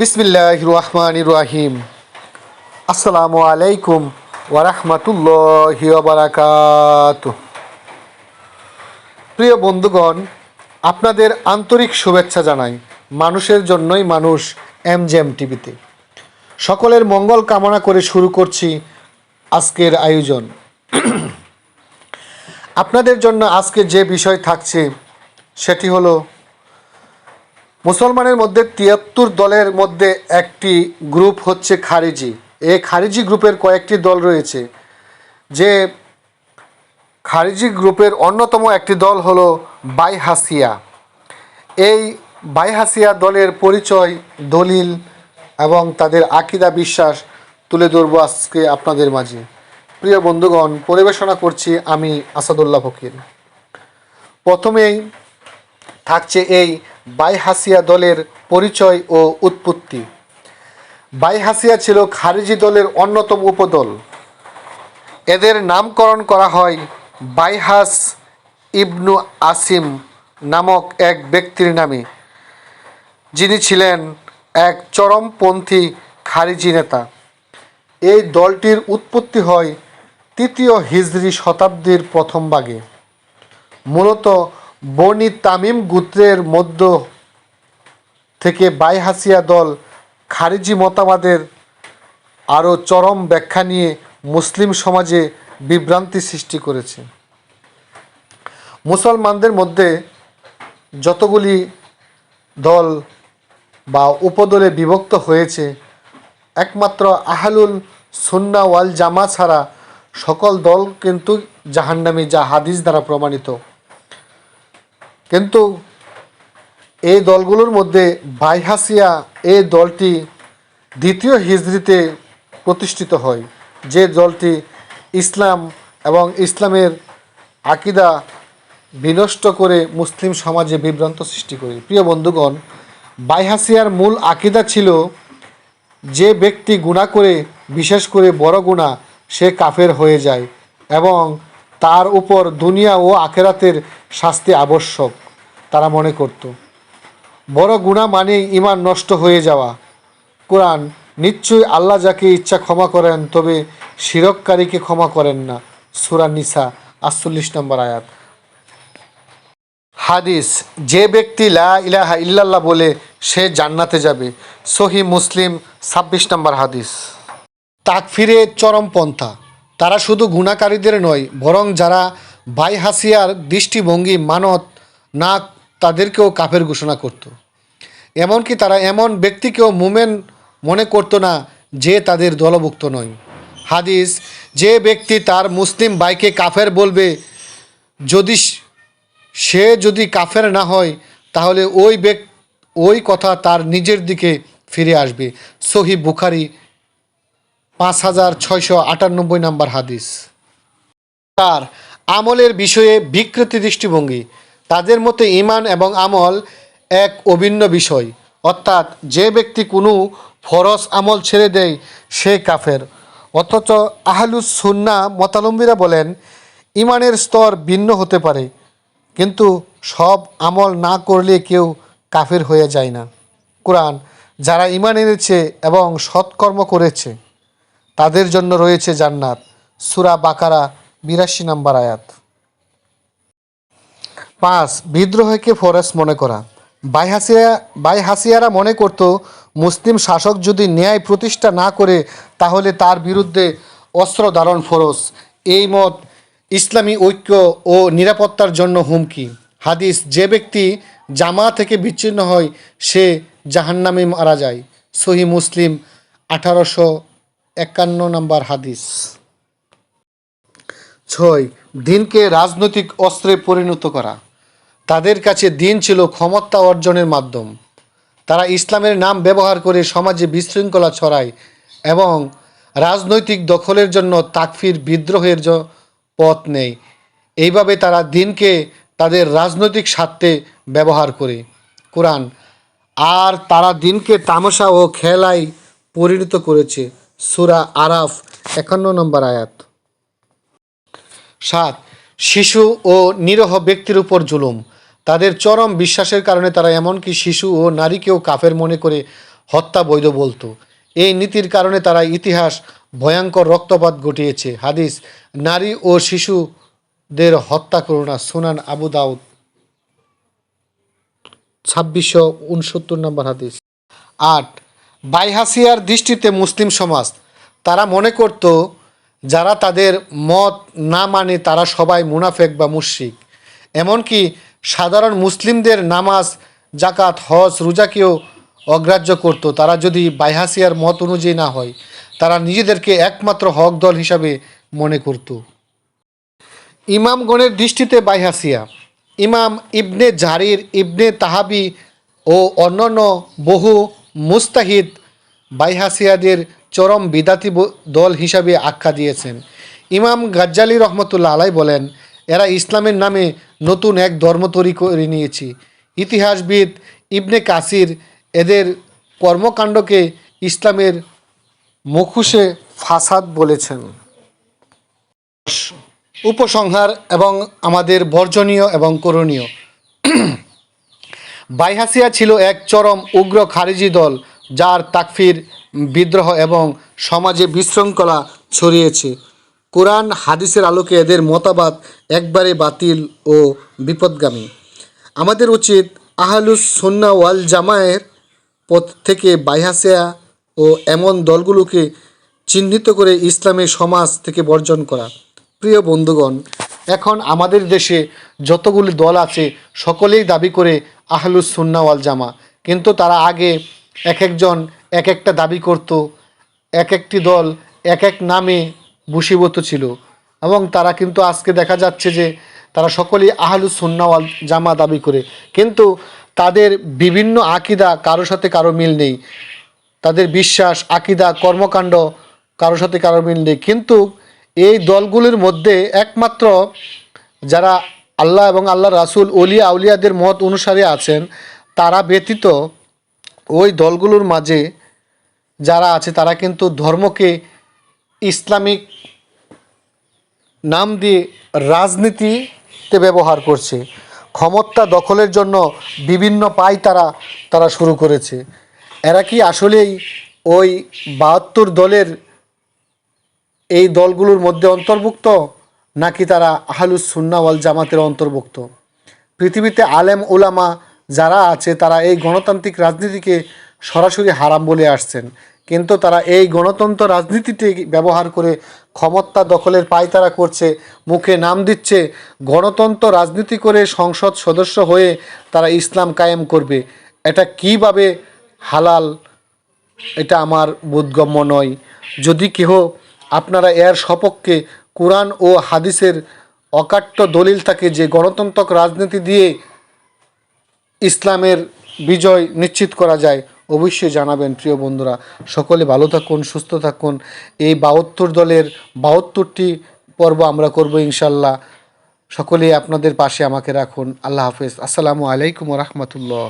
বিসমিল্লাহ রহমান রাহিম। আসসালামু আলাইকুম ওরহমতুল্লাহ বারাকাত। প্রিয় বন্ধুগণ, আপনাদের আন্তরিক শুভেচ্ছা জানাই মানুষের জন্যই মানুষ এম জেম টিভিতে। সকলের মঙ্গল কামনা করে শুরু করছি আজকের আয়োজন। আপনাদের জন্য আজকে যে বিষয় থাকছে, সেটি হলো মুসলমানের মধ্যে তিয়াত্তর দলের মধ্যে একটি গ্রুপ হচ্ছে খারিজি। এই খারিজি গ্রুপের কয়েকটি দল রয়েছে। যে খারিজি গ্রুপের অন্যতম একটি দল হলো বাইহাসিয়া। এই বাইহাসিয়া দলের পরিচয়, দলিল এবং তাদের আকিদা বিশ্বাস তুলে ধরবো আজকে আপনাদের মাঝে। প্রিয় বন্ধুগণ, পরিবেশনা করছি আমি আসাদুল্লাহ ফকির। প্রথমেই থাকছে এই বাইহাসিয়া দলের পরিচয় ও উৎপত্তি। বাইহাসিয়া ছিল খারিজি দলের অন্যতম উপদল। এদের নামকরণ করা হয় বাইহাস ইবনু আসিম নামক এক ব্যক্তির নামে, যিনি ছিলেন এক চরমপন্থী খারিজি নেতা। এই দলটির উৎপত্তি হয় তৃতীয় হিজরি শতাব্দীর প্রথম ভাগে। মূলত বনি তামিম গোত্রের মধ্য থেকে বাইহাসিয়া দল খারিজি মতাবাদের আরও চরম ব্যাখ্যা নিয়ে মুসলিম সমাজে বিভ্রান্তি সৃষ্টি করেছে। মুসলমানদের মধ্যে যতগুলি দল বা উপদলে বিভক্ত হয়েছে, একমাত্র আহলুল সুন্না ওয়াল জামা ছাড়া সকল দল কিন্তু জাহান্নামী যা হাদিস দ্বারা প্রমাণিত। কিন্তু এই দলগুলোর মধ্যে বাইহাসিয়া এই দলটি দ্বিতীয় হিজড়িতে প্রতিষ্ঠিত হয়। যে দলটি ইসলাম এবং ইসলামের আকিদা বিনষ্ট করে মুসলিম সমাজে বিভ্রান্ত সৃষ্টি করে। প্রিয় বন্ধুগণ বাইহাসিয়ার মূল আকিদা ছিল যে ব্যক্তি গুণা করে, বিশেষ করে বড় গুণা সে কাফের হয়ে যায় এবং তার উপর দুনিয়া ও আখেরাতের শাস্তি আবশ্যক, তারা মনে করত। বড় গুণা মানেই ইমান নষ্ট হয়ে যাওয়া। কোরআন, নিশ্চয়ই আল্লাহ যাকে ইচ্ছা ক্ষমা করেন, তবে শিরককারীকে ক্ষমা করেন না। সুরা নিসা, আটচল্লিশ নম্বর আয়াত। হাদিস, যে ব্যক্তি লা ইলাহা ইল্লাল্লাহ বলে সে জান্নাতে যাবে। সহি মুসলিম, ছাব্বিশ নম্বর হাদিস। তাকফিরে চরমপন্থা তারা শুধু গুণাকারীদের নয়, বরং যারা বাইহাসিয়ার দৃষ্টিভঙ্গি, মানত না তাদেরকেও কাফের ঘোষণা করত। এমনকি তারা এমন ব্যক্তিকেও মুমেন মনে করতো না যে তাদের দলভুক্ত নয়। হাদিস, যে ব্যক্তি তার মুসলিম বাইকে কাফের বলবে, যদি সে যদি কাফের না হয়, তাহলে ওই ব্যক্তি ওই কথা তার নিজের দিকে ফিরে আসবে। সহি বুখারি পাঁচ হাজার ছয়শো আটানব্বই নাম্বার হাদিস। তার আমলের বিষয়ে বিকৃতি দৃষ্টিভঙ্গি, তাদের মতে ইমান এবং আমল এক অভিন্ন বিষয়। অর্থাৎ যে ব্যক্তি কোনো ফরজ আমল ছেড়ে দেয়, সে কাফের। অথচ আহলুস সুন্না মতালম্বীরা বলেন ইমানের স্তর ভিন্ন হতে পারে, কিন্তু সব আমল না করলে কেউ কাফের হয়ে যায় না। কোরআন, যারা ইমান এনেছে এবং সৎকর্ম করেছে তাদের জন্য রয়েছে জান্নাত। সুরা বাকারা বিরাশি নাম্বার আয়াত। পাঁচ, বিদ্রোহকে ফরজ মনে করা। বাইহাসিয়া বাইহাসিয়ারা মনে করত, মুসলিম শাসক যদি ন্যায় প্রতিষ্ঠা না করে, তাহলে তার বিরুদ্ধে অস্ত্র ধারণ ফরজ। এই মত ইসলামী ঐক্য ও নিরাপত্তার জন্য হুমকি। হাদিস, যে ব্যক্তি জামা থেকে বিচ্ছিন্ন হয়, সে জাহান্নামে মারা যায়। সহি মুসলিম আঠারোশো একান্ন নম্বর হাদিস। ছয়, দিনকে রাজনৈতিক অস্ত্রে পরিণত করা। তাদের কাছে দিন ছিল ক্ষমতা অর্জনের মাধ্যম। তারা ইসলামের নাম ব্যবহার করে সমাজে বিশৃঙ্খলা ছড়ায় এবং রাজনৈতিক দখলের জন্য তাকফির বিদ্রোহের পথ নেই এইভাবে তারা দিনকে তাদের রাজনৈতিক স্বার্থে ব্যবহার করে। কোরআন, আর তারা দিনকে তামাশা ও খেলায় পরিণত করেছে। সুরা আরাফ, একান্ন নম্বর আয়াত। সাত, শিশু ও নিরহ ব্যক্তির উপর জুলুম। তাদের চরম বিশ্বাসের কারণে তারা এমনকি শিশু ও নারীকেও কাফের মনে করে হত্যা বৈধ বলতো। এই নীতির কারণে তারা ইতিহাস ভয়ঙ্কর রক্তপাত ঘটিয়েছে। হাদিস, নারী ও শিশুদের হত্যা করো না সুনান আবু দাউদ। ছাব্বিশশো উনসত্তর নম্বর হাদিস। আট বাইহাসিয়ার দৃষ্টিতে মুসলিম সমাজ, তারা মনে করত যারা তাদের মত না মানে তারা সবাই মুনাফেক বা মুশরিক। এমনকি সাধারণ মুসলিমদের নামাজ জাকাত হজ, রোজাকেও অগ্রাহ্য করত। তারা যদি বাইহাসিয়ার মত অনুযায়ী না হয়, তারা নিজেদেরকে একমাত্র হক দল হিসাবে মনে করত। ইমামগণের দৃষ্টিতে বাইহাসিয়া, ইমাম ইবনে জারির, ইবনে তাহাবি ও অন্যান্য বহু মুস্তাহিদ বাইহাসিয়াদের চরম বিদাতি দল হিসাবে আখ্যা দিয়েছেন। ইমাম গাজ্জালি রহমতুল্লাহ আলাই বলেন, এরা ইসলামের নামে নতুন এক ধর্ম তৈরি করে নিয়েছি। ইতিহাসবিদ ইবনে কাসির এদের কর্মকাণ্ডকে ইসলামের মুখুশে ফাসাদ বলেছেন। উপসংহার এবং আমাদের বর্জনীয় এবং করণীয়। বাইহাসিয়া ছিল এক চরম উগ্র খারিজি দল, যার তাকফির বিদ্রোহ এবং সমাজে বিশৃঙ্খলা ছড়িয়েছে। কোরআন, হাদিসের আলোকে এদের মতাবাদ একবারে বাতিল ও বিপদগামী। আমাদের উচিত আহলুস সন্না ওয়াল জামায়ের পথ থেকে বাইহাসিয়া ও এমন দলগুলোকে চিহ্নিত করে ইসলামের সমাজ থেকে বর্জন করা। প্রিয় বন্ধুগণ, এখন আমাদের দেশে যতগুলি দল আছে, সকলেই দাবি করে আহলুস সুন্না ওয়াল জামা। কিন্তু তারা আগে এক একজন এক একটা দাবি করত, এক একটি দল এক এক নামে বশীভূত ছিল। এবং তারা কিন্তু আজকে দেখা যাচ্ছে যে তারা সকলেই আহলুস সুন্না ওয়াল জামা দাবি করে। কিন্তু তাদের বিভিন্ন আকিদা কারও সাথে কারও মিল নেই। তাদের বিশ্বাস, আকিদা, কর্মকাণ্ড কারোর সাথে কারোর মিল নেই। কিন্তু এই দলগুলির মধ্যে একমাত্র যারা আল্লাহ এবং আল্লাহ রাসুল অলিয়া আউলিয়াদের মত অনুসারে আছেন। তারা ব্যতীত ওই দলগুলোর মাঝে যারা আছে, তারা কিন্তু ধর্মকে ইসলামিক নাম দিয়ে রাজনীতিতে ব্যবহার করছে। ক্ষমতা দখলের জন্য বিভিন্ন পাই তারা তারা শুরু করেছে। এরা কি আসলেই ওই বাহাত্তর দলের এই দলগুলোর মধ্যে অন্তর্ভুক্ত? নাকি তারা আহলুস সুন্না ওয়াল জামাতের অন্তর্ভুক্ত? পৃথিবীতে আলেম ওলামা যারা আছে, তারা এই গণতান্ত্রিক রাজনীতিকে সরাসরি হারাম বলে আসছেন। কিন্তু তারা এই গণতন্ত্র রাজনীতিতে ব্যবহার করে ক্ষমতা দখলের পায়তারা করছে, মুখে নাম দিচ্ছে, গণতন্ত্র রাজনীতি করে সংসদ সদস্য হয়ে তারা ইসলাম কায়েম করবে। এটা কীভাবে হালাল? এটা আমার বোধগম্য নয়। যদি কেহ আপনারা এর সপক্ষে কোরআন ও হাদিসের অকাট্য দলিল থাকে যে গণতন্ত্রক রাজনীতি দিয়ে ইসলামের বিজয় নিশ্চিত করা যায়, অবশ্যই জানাবেন প্রিয় বন্ধুরা। সকলে ভালো থাকুন, সুস্থ থাকুন। এই বাহাত্তর দলের বাহাত্তরটি পর্ব আমরা করব ইনশাল্লাহ সকলেই আপনাদের পাশে আমাকে রাখুন। আল্লাহ হাফেজ। আসসালামু আলাইকুম রহমতুল্লাহ।